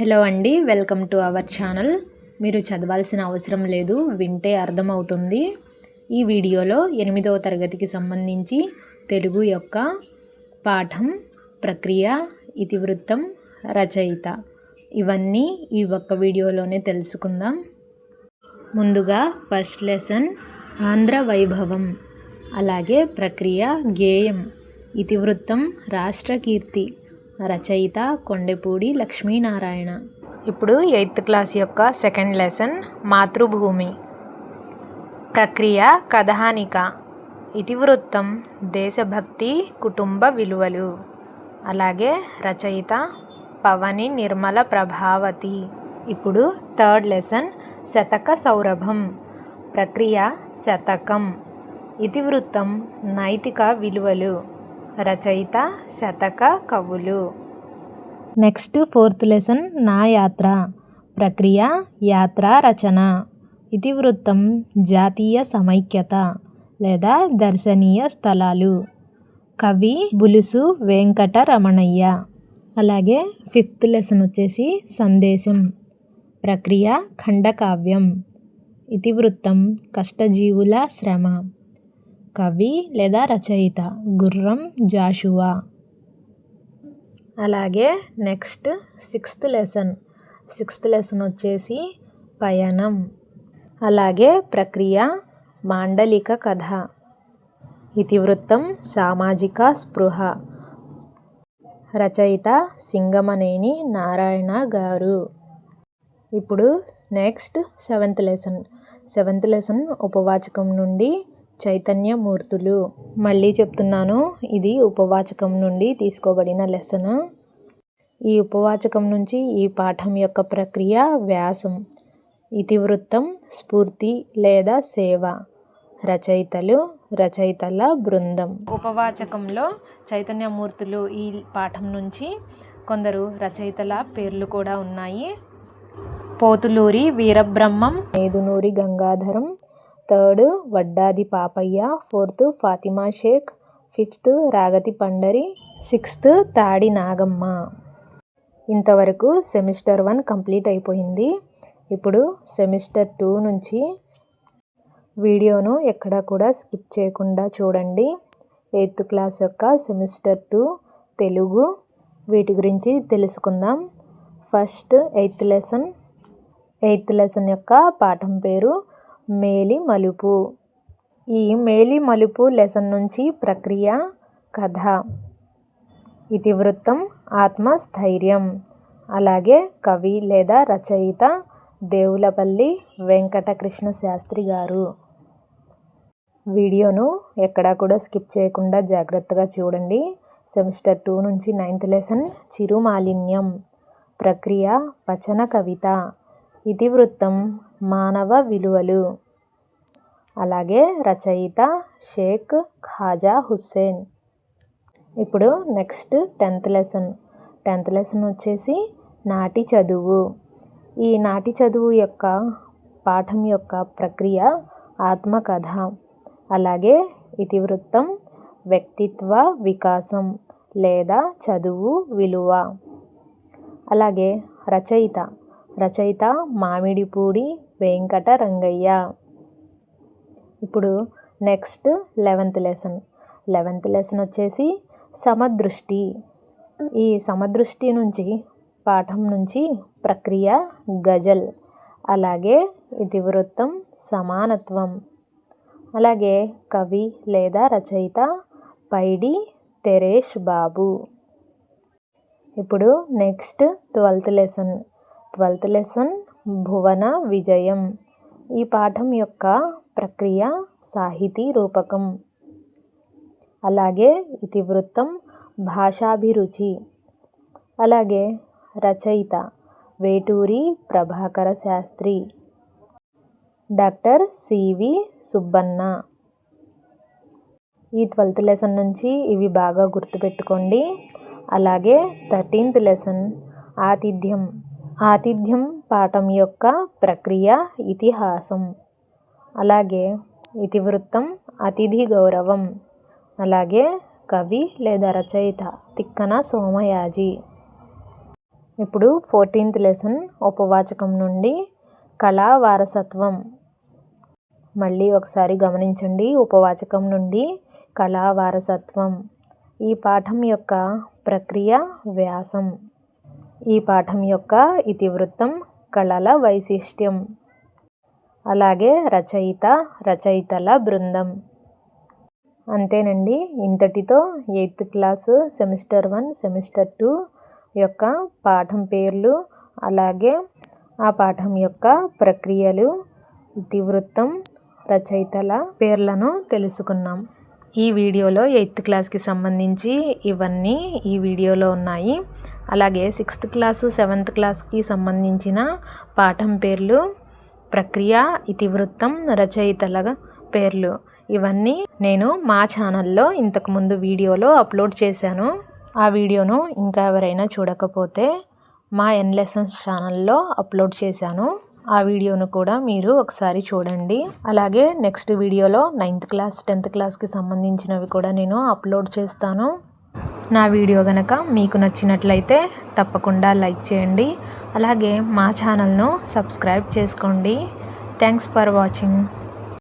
Hello అండి welcome to our channel. మీరు చదవాల్సిన అవసరం లేదు వింటే అర్థమవుతుంది. ఈ వీడియోలో ఎనిమిదవ తరగతికి సంబంధించి తెలుగు యొక్క పాఠం ప్రక్రియ ఇతివృత్తం రచయిత ఇవన్నీ ఈ ఒక్క వీడియోలోనే తెలుసుకుందాం. ముందుగా ఫస్ట్ లెసన్ ఆంధ్ర వైభవం అలాగే ప్రక్రియ గేయం ఇతివృత్తం రాష్ట్రకీర్తి. రచయిత కొండెపూడి లక్ష్మీనారాయణ. ఇప్పుడు ఎయిత్ క్లాస్ యొక్క సెకండ్ లెసన్ మాతృభూమి. ప్రక్రియ కథానిక. ఇతివృత్తం దేశభక్తి కుటుంబ విలువలు. అలాగే రచయిత పవని నిర్మల ప్రభావతి. ఇప్పుడు థర్డ్ లెసన్ శతక సౌరభం. ప్రక్రియ శతకం. ఇతివృత్తం నైతిక విలువలు. రచయిత శతక కవులు. నెక్స్ట్ ఫోర్త్ లెసన్ నా యాత్ర. ప్రక్రియ యాత్ర రచన. ఇతివృత్తం జాతీయ సమైక్యత లేదా దర్శనీయ స్థలాలు. కవి బులుసు వెంకట రమణయ్య అలాగే ఫిఫ్త్ లెసన్ వచ్చేసి సందేశం. ప్రక్రియ ఖండకావ్యం. ఇతివృత్తం కష్టజీవుల శ్రమ. కవి లేదా రచయిత గుర్రం జాషువా. అలాగే next sixth lesson. Sixth lesson వచ్చేసి పయనం. అలాగే ప్రక్రియ మాండలిక కథ. ఇతివృత్తం సామాజిక స్పృహ. రచయిత సింగమనేని నారాయణ గారు. ఇప్పుడు next seventh lesson. Seventh lesson ఉపవాచకం నుండి చైతన్యమూర్తులు. మళ్ళీ చెప్తున్నాను ఇది ఉపవాచకం నుండి తీసుకోబడిన లెసన్. ఈ ఉపవాచకం నుంచి ఈ పాఠం యొక్క ప్రక్రియ వ్యాసం. ఇతివృత్తం స్ఫూర్తి లేదా సేవ. రచయితలు రచయితల బృందం. ఉపవాచకంలో చైతన్యమూర్తులు ఈ పాఠం నుంచి కొందరు రచయితల పేర్లు కూడా ఉన్నాయి. Pothuluri Veerabrahmam Nedunuri Gangadharam third Vaddadi Papayya fourth Fatima Shaik fifth Ragati Pandari sixth Tadi Nagamma. ఇంతవరకు సెమిస్టర్ వన్ కంప్లీట్ అయిపోయింది. ఇప్పుడు సెమిస్టర్ టూ నుంచి వీడియోను ఎక్కడా కూడా స్కిప్ చేయకుండా చూడండి. ఎయిత్ క్లాస్ యొక్క సెమిస్టర్ టూ తెలుగు వీటి గురించి తెలుసుకుందాం. First eighth lesson. Eighth lesson యొక్క పాఠం పేరు మేలి మలుపు. ఈ మేలి మలుపు లెసన్ నుంచి ప్రక్రియ కథ. ఇతివృత్తం ఆత్మస్థైర్యం. అలాగే కవి లేదా రచయిత దేవులపల్లి వెంకటకృష్ణ శాస్త్రి గారు. వీడియోను ఎక్కడా కూడా స్కిప్ చేయకుండా జాగ్రత్తగా చూడండి. సెమిస్టర్ టూ నుంచి నైన్త్ లెసన్ చిరుమాలిన్యం. ప్రక్రియ వచన కవిత. ఇతివృత్తం మానవ విలువలు. అలాగే రచయిత షేక్ ఖాజా హుస్సేన్. ఇప్పుడు next tenth lesson. Tenth lesson వచ్చేసి నాటి చదువు. ఈ నాటి చదువు యొక్క పాఠం యొక్క ప్రక్రియ ఆత్మకథ. అలాగే ఇతివృత్తం వ్యక్తిత్వ వికాసం లేదా చదువు విలువ. అలాగే రచయిత. రచయిత మామిడిపూడి వెంకట రంగయ్య ఇప్పుడు next eleventh lesson. Eleventh lesson వచ్చేసి సమదృష్టి. ఈ సమదృష్టి నుంచి పాఠం నుంచి ప్రక్రియ గజల్. అలాగే ఇతివృత్తం సమానత్వం. అలాగే కవి లేదా రచయిత పైడి తెరేష్ బాబు. ఇప్పుడు next twelfth lesson. Twelfth lesson భువన విజయం. ఈ పాఠం యొక్క ప్రక్రియ సాహితీ రూపకం. అలాగే ఇతివృత్తం భాషాభిరుచి. అలాగే రచయిత Veturi Prabhakara Sastri. Doctor C V Subbanna. ఈ ట్వెల్త్ లెసన్ నుంచి ఇవి బాగా గుర్తుపెట్టుకోండి. అలాగే థర్టీన్త్ లెసన్ ఆతిథ్యం. ఆతిథ్యం పాఠం యొక్క ప్రక్రియ ఇతిహాసం. అలాగే ఇతివృత్తం అతిథి గౌరవం. అలాగే కవి లేదా రచయిత తిక్కన సోమయాజి. ఇప్పుడు ఫోర్టీన్త్ లెసన్ ఉపవాచకం నుండి కళా వారసత్వం. మళ్ళీ ఒకసారి గమనించండి ఉపవాచకం నుండి కళా వారసత్వం. ఈ పాఠం యొక్క ప్రక్రియ వ్యాసం. ఈ పాఠం యొక్క ఇతివృత్తం కళల వైశిష్ట్యం. అలాగే రచయిత రచయితల బృందం. అంతేనండి ఇంతటితో eighth class semester one semester two యొక్క పాఠం పేర్లు అలాగే ఆ పాఠం యొక్క ప్రక్రియలు ఇతివృత్తం రచయితల పేర్లను తెలుసుకున్నాం. ఈ వీడియోలో ఎయిత్ క్లాస్కి సంబంధించి ఇవన్నీ ఈ వీడియోలో ఉన్నాయి. అలాగే సిక్స్త్ క్లాసు సెవెంత్ క్లాస్కి సంబంధించిన పాఠం పేర్లు ప్రక్రియ ఇతివృత్తం రచయితల పేర్లు. ఇవన్నీ నేను మా ఛానల్లో ఇంతకుముందు వీడియోలో అప్లోడ్ చేశాను. ఆ వీడియోను ఇంకా ఎవరైనా చూడకపోతే మా ఎన్ లెసన్స్ ఛానల్లో అప్లోడ్ చేశాను. ఆ వీడియోను కూడా మీరు ఒకసారి చూడండి. అలాగే నెక్స్ట్ వీడియోలో నైన్త్ క్లాస్ టెన్త్ క్లాస్కి సంబంధించినవి కూడా నేను అప్లోడ్ చేస్తాను. నా వీడియో కనుక మీకు నచ్చినట్లయితే తప్పకుండా లైక్ చేయండి. అలాగే మా ఛానల్ను సబ్స్క్రైబ్ చేసుకోండి. Thanks for watching.